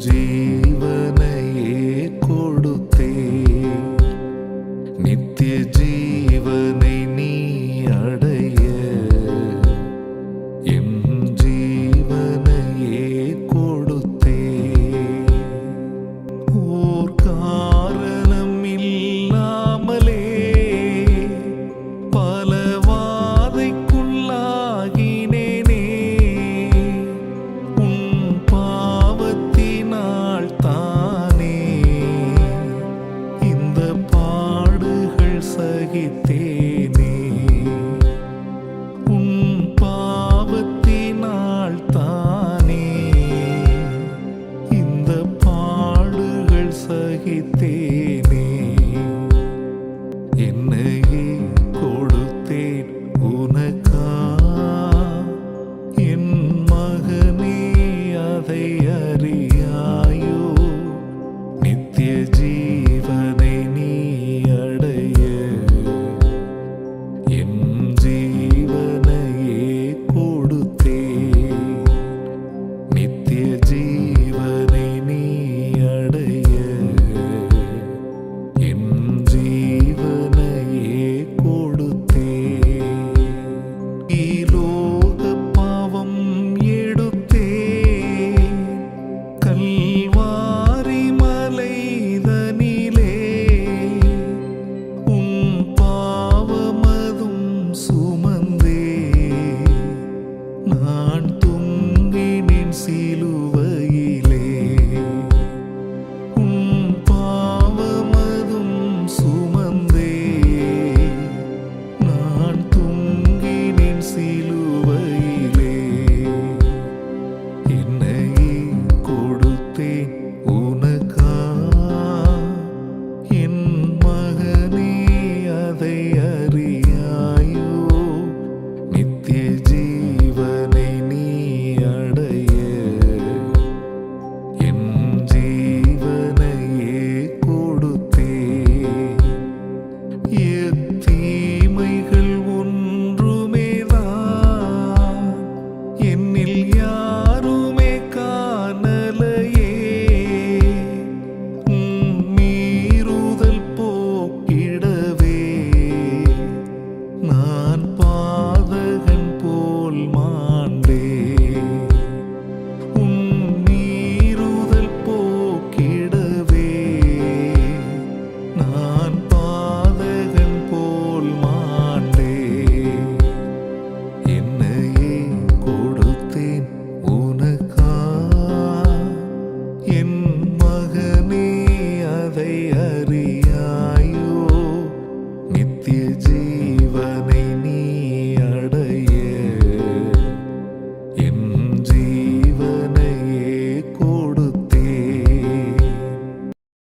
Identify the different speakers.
Speaker 1: deep. சகித்தேனே உன் பாவத்தினால் தானே. இந்த பாடுகள் சகித்தேனே. என்னையே perdi.